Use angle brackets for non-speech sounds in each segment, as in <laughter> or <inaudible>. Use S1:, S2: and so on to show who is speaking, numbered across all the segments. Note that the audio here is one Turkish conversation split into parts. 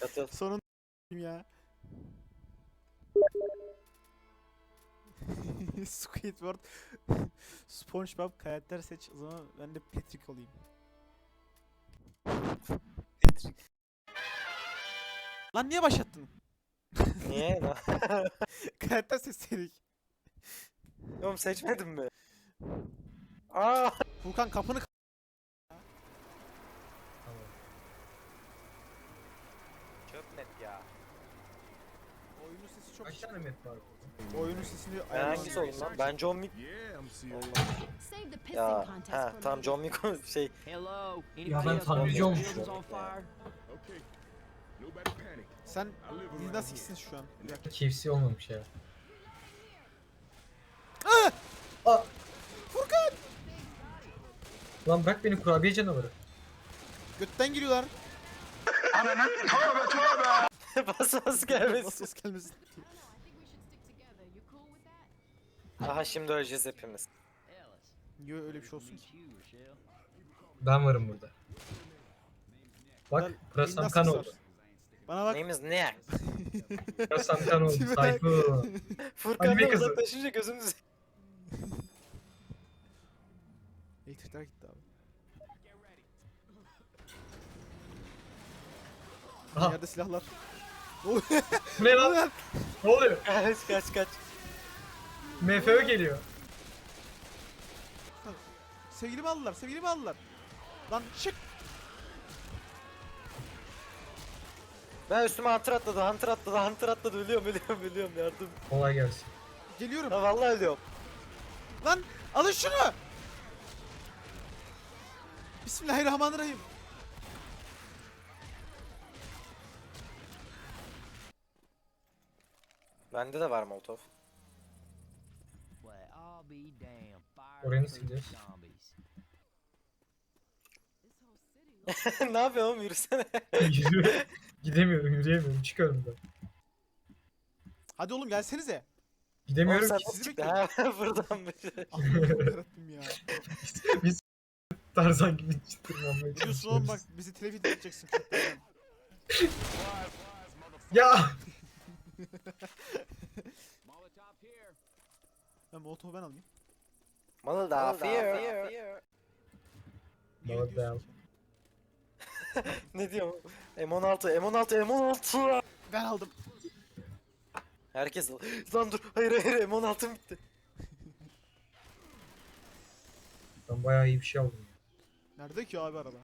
S1: Katıl. <laughs>
S2: Sonun <laughs> ya. <laughs> Squidward, SpongeBob karakter seç. O zaman ben de Patrick olayım. Patrick. Lan niye başlattın?
S1: Niye? lan?
S2: karakter seçseydik.
S1: Oğlum seçmedin mi? Aa!
S2: Furkan kapını k-
S1: Çöp net ya.
S2: Oyunun sesi çok
S3: Kaç tane map var?
S2: Oyunun sesini
S1: Ben
S2: ayarlamak
S1: hangisi oldum lan? Ben John Wick.
S4: Save the pissing
S1: Ya
S4: contest for
S1: tam
S4: later.
S1: John Wick şey
S5: Hello.
S3: Ya ben
S6: panic.
S2: Sen nasıl
S6: here.
S2: gitsin şu an? Bir dakika.
S3: KFC olmamış ya.
S2: Ah!
S3: Aa!
S2: Furkan!
S3: Lan bırak beni kurabiye canavarı.
S2: Götten giriyorlar. <laughs>
S1: bas bas gelmesin.
S2: Nasıl ses gelmesin?
S4: I
S1: Aha şimdi öleceğiz hepimiz.
S2: Niye öyle bir şey olsun ki?
S3: Ben varım burada. Bak
S2: Lan,
S3: pırasam
S2: nasıl
S3: kan
S2: sar?
S3: oldu.
S2: Bana bak.
S1: Neyimiz ne?
S3: Pırasam kan oldu.
S2: Tipe bak.
S3: Sayfu.
S1: Furkan'dan
S3: kızı.
S1: uzaklaşınca gözümüz... <laughs>
S2: Elektrikler gitti abi.
S3: Aha.
S2: Yerde silahlar.
S3: Bu ne lan? <laughs> Ne oluyor?
S1: kaç kaç kaç.
S3: MFÖ geliyor.
S2: Sevgilimi aldılar, sevgilimi aldılar. Lan çık.
S1: Ben üstüme hunter atladı, hunter atladı, hunter atladı. Ölüyorum, ölüyorum, ölüyorum. Yardım.
S3: Kolay gelsin.
S2: Geliyorum.
S1: Ha vallahi ölüyorum.
S2: Lan alın şunu. Bismillahirrahmanirrahim.
S1: Bende de var Molotov.
S3: Oraya nasıl gidiyoruz? <laughs>
S1: ne yapıyorsun oğlum yürüsene. <laughs>
S3: Yürü. Gidemiyorum, yürüyemiyorum. Çık önümden.
S2: Hadi oğlum gelsenize.
S1: Oğlum
S3: Gidemiyorum
S1: sen
S3: ki.
S1: nasıl
S2: sizi
S1: çıktı ha <laughs> buradan bir şey.
S2: Allah'ım yarabbim ya.
S3: Tarzan gibi tırmanmaya
S2: Diyorsun oğlum bak
S3: çalışıyoruz.
S2: bizi telefon edeceksin.
S3: Ya!
S2: Ben molotofu ben alayım.
S1: Malı da fear.
S2: Diyorsun ki?
S1: Ne diyorum? M16, M16, M16.
S2: Ben aldım.
S1: Herkes al. Lan dur. Hayır hayır M16'm bitti.
S3: Ben bayağı iyi bir şey aldım.
S2: Nerede ki abi araba?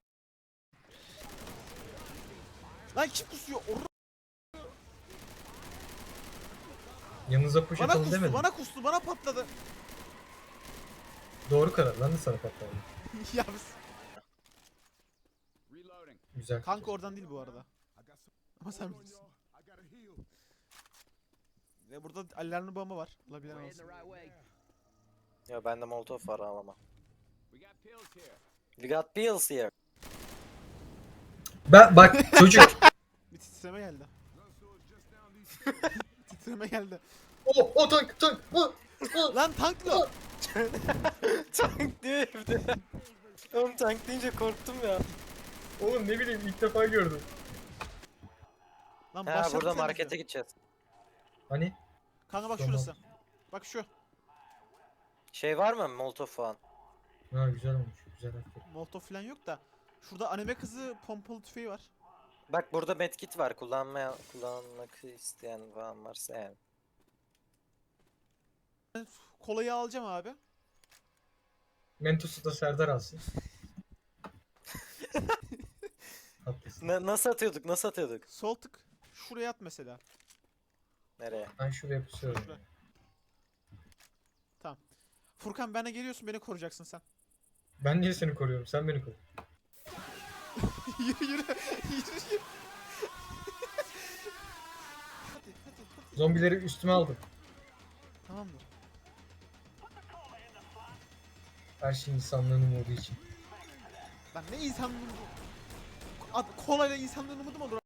S2: Lan kim kusuyor? Or-
S3: Yanınıza push
S2: bana
S3: atalım
S2: kustu,
S3: demedim.
S2: bana kustu, bana patladı.
S3: Doğru karar. Ben de sana patladım. <laughs>
S2: ya biz-.
S3: Güzel.
S2: Kanka oradan değil bu arada. Ama sen bilirsin. Ve burada alarmlı bomba var. Olabilen olsun.
S1: Ya bende Molotov var ağlama.
S5: We got pills here.
S1: We got pills here.
S3: Ben bak çocuk. <laughs>
S2: Bir titreme geldi. <laughs> Titreme geldi.
S3: o o tank tank. O, o.
S2: Lan tanklı. <laughs>
S1: tank diyor evde. Oğlum tank deyince korktum ya.
S3: Oğlum ne bileyim ilk defa gördüm.
S2: Lan
S1: Ha
S2: başladık
S1: burada
S2: sen
S1: markete gideceğiz.
S3: Hani?
S2: Kanka bak
S3: Tamam.
S2: şurası. Bak şu.
S1: Şey var mı Molotov falan?
S3: Ha güzel olmuş. Güzel aferin.
S2: Molotov falan yok da. Şurada anime kızı pompalı tüfeği var.
S1: Bak burada medkit var. Kullanmaya kullanmak isteyen falan varsa yani.
S2: Kolayı alacağım abi.
S3: Mentos'u da Serdar alsın. <laughs> Haklısın.
S1: Na- nasıl atıyorduk? Nasıl atıyorduk?
S2: Sol tık. Şuraya at mesela.
S1: Nereye?
S3: Ben şuraya pusuyorum.
S2: Şuraya. Tamam. Furkan bana geliyorsun beni koruyacaksın sen.
S3: Ben niye seni koruyorum? Sen beni koru.
S2: Yürü yürü. yürü yürü. hadi hadi hadi.
S3: Zombileri üstüme aldım.
S2: Tamamdır.
S3: Her şey insanlığın umudu için.
S2: Lan ne insanlığın bu? Ad, kolayla insanlığın umudu mu olur?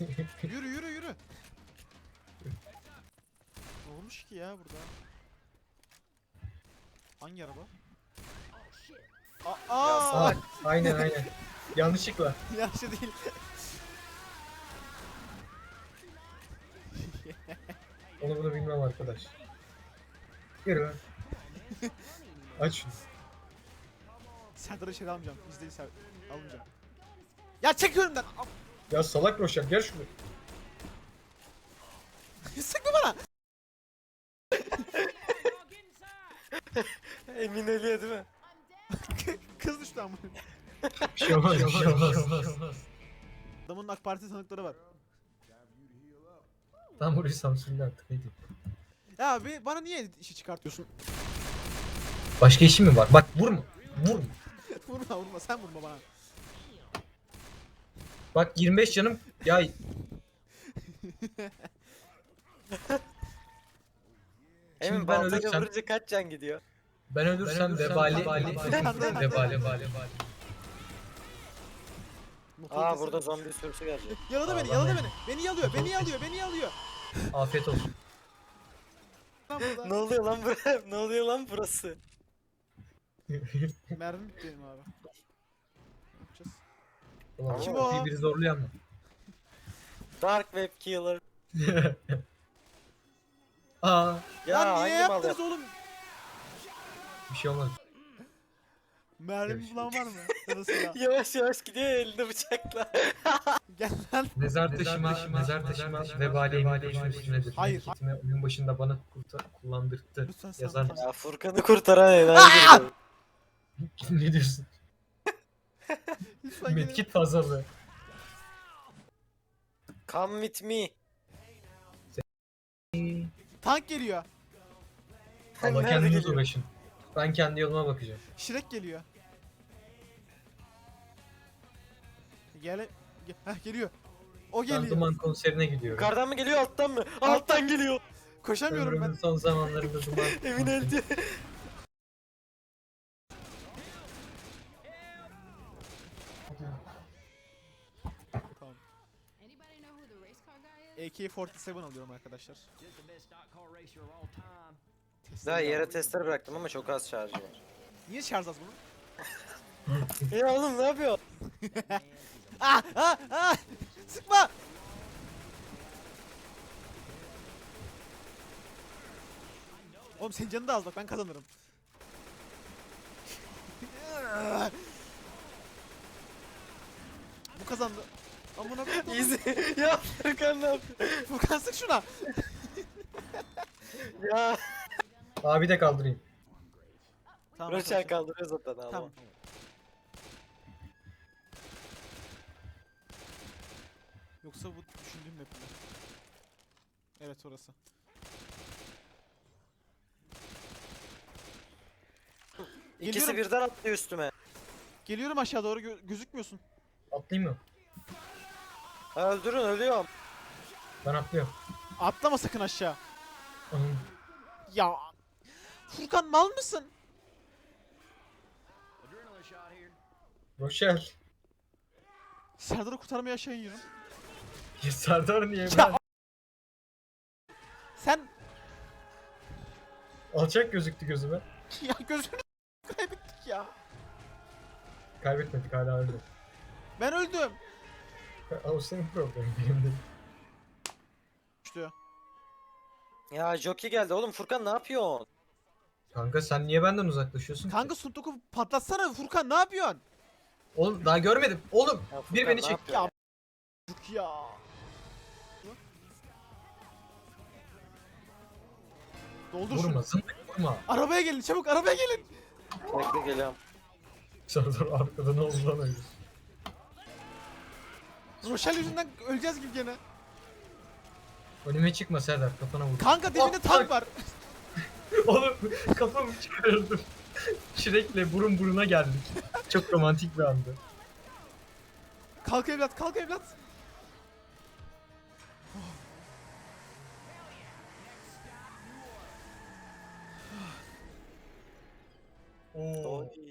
S2: <laughs> yürü yürü yürü. Ne olmuş ki ya burada? Hangi araba? Aa,
S1: Ya
S2: aa.
S3: Salak. Aynen aynen. Yanlışlıkla. <laughs>
S2: Yanlış değil.
S3: Onu bunu bilmem arkadaş. Yürü. Aç şunu.
S2: Serdar'ı içeri almayacağım. İzleyin Serdar. Almayacağım. Ya çek önümden.
S3: Ya salak Roşan gel şunu. <laughs>
S2: Sıkma bana. <laughs>
S1: Emin ölüyor değil mi?
S2: Düştü ama.
S3: Bir şey olmaz. Bir şey olmaz.
S2: Adamın AK Parti tanıkları var.
S3: Tam burayı Samsun'da artık ne diyeyim.
S2: Ya abi bana niye işi çıkartıyorsun?
S3: Başka işin mi var? Bak vurma. Vurma. <laughs>
S2: vurma vurma sen vurma bana.
S3: Bak 25 canım. Ya
S1: Emin
S3: ben
S1: baltayla vurunca kaç can gidiyor?
S3: Ben ölürsem vebali vebali vebali vebali.
S1: Aa burada zombi sürüsü gelecek. <laughs>
S2: Yaladı beni yaladı beni. Beni yalıyor beni yalıyor beni yalıyor.
S3: Afiyet olsun.
S2: Lan
S1: ne oluyor lan buraya? <laughs> Ne oluyor lan burası? <laughs>
S2: Mermi bitti benim abi.
S3: Ulan
S2: Kim o?
S3: Biri zorluyor ama.
S1: Dark Web Killer.
S3: Aa
S1: Ya
S2: Lan niye
S1: hangi mal
S2: yaptınız
S1: yap?
S2: oğlum?
S3: Bir şey olmaz.
S2: Mermi
S3: Görüşürüz.
S2: bulan var mı? Ya. <laughs>
S1: Yavaş yavaş gidiyor elinde bıçakla. <laughs>
S2: Gel lan.
S3: Mezar taşıma, mezar taşıma vebali emin üstünedir.
S2: Hayır.
S3: Hareketimi oyun başında bana kurtar, kullandırttı.
S2: Lütfen sen.
S3: Yazar mısın?
S1: Ya Furkan'ı kurtaran enerji.
S3: ne diyorsun? <laughs>
S2: Lütfen gelin.
S3: Medkit fazlalığı.
S1: Come with me.
S2: Tank geliyor.
S3: Allah
S1: Nerede
S3: kendiniz
S1: geliyor?
S3: uğraşın. Ben kendi yoluma bakacağım.
S2: Şirek geliyor. Gel. Ge Heh, <laughs> geliyor. O
S3: Ben
S2: geliyor.
S3: Duman konserine gidiyorum.
S1: Yukarıdan mı geliyor alttan mı? Alttan geliyor.
S2: Koşamıyorum
S3: Ömrümün
S2: ben.
S3: son zamanlarında Duman <laughs>
S1: Emin öldü.
S2: Tamam.
S4: Anybody know who the race car guy is?
S2: AK-47 alıyorum arkadaşlar.
S5: Just the best stock car racer of all time.
S2: Testleri
S1: Daha yere
S2: aldım.
S1: tester bıraktım ama çok az şarjı var.
S2: Niye şarj az bunun? <laughs>
S1: Ya oğlum ne yapıyor? <laughs>
S2: Ah ah ah! Sıkma! Oğlum senin canın da az bak ben kazanırım. Bu kazandı. Amına koyayım. <laughs>
S1: Easy. ya Furkan ne yapıyor?
S2: Furkan sık şuna.
S1: Ya.
S3: Abi de kaldırayım.
S2: Tamam.
S1: Roşen kaldırıyor zaten ama.
S2: Tamam. Yoksa bu düşündüğüm map mi? Evet orası.
S1: İkisi
S2: Geliyorum.
S1: birden atlıyor üstüme.
S2: Geliyorum aşağı doğru gö- gözükmüyorsun.
S3: Atlayayım mı?
S1: Ha, öldürün ölüyorum.
S3: Ben atlıyorum.
S2: Atlama sakın aşağı.
S3: Anam.
S2: Ya Furkan mal mısın?
S3: Roşel.
S2: Serdar'ı kurtarmaya aşağı iniyorum.
S3: Ya Serdar niye
S2: Ya
S3: ben?
S2: Sen
S3: Alçak gözüktü gözüme. <laughs>
S2: ya gözünü <laughs> kaybettik ya.
S3: Kaybetmedik hala öyle.
S2: Ben öldüm.
S3: O senin problemin benim değil.
S2: İşte
S1: Ya Jockey geldi oğlum Furkan ne yapıyorsun?
S3: Kanka sen niye benden uzaklaşıyorsun ki?
S2: kanka suntuku patlatsana Furkan ne yapıyorsun?
S3: Oğlum daha görmedim. Oğlum
S1: Ya
S3: bir
S1: Furkan
S3: beni
S1: ne
S3: çek.
S1: yapıyor?
S2: Furk ya. Doldur
S3: Vurma
S2: şunu.
S3: zındık vurma.
S2: Arabaya gelin çabuk arabaya gelin.
S1: Bekle geliyorum.
S3: Serdar arkada ne oldu lan öyle?
S2: Roşel yüzünden öleceğiz gibi gene.
S3: Önüme çıkma Serdar kafana vur.
S2: Kanka dibinde tank var. <laughs>
S3: Oğlum kafamı çıkardım. Şirek'le burun buruna geldik. Çok romantik bir andı.
S2: Kalk evlat kalk evlat.
S3: Oo.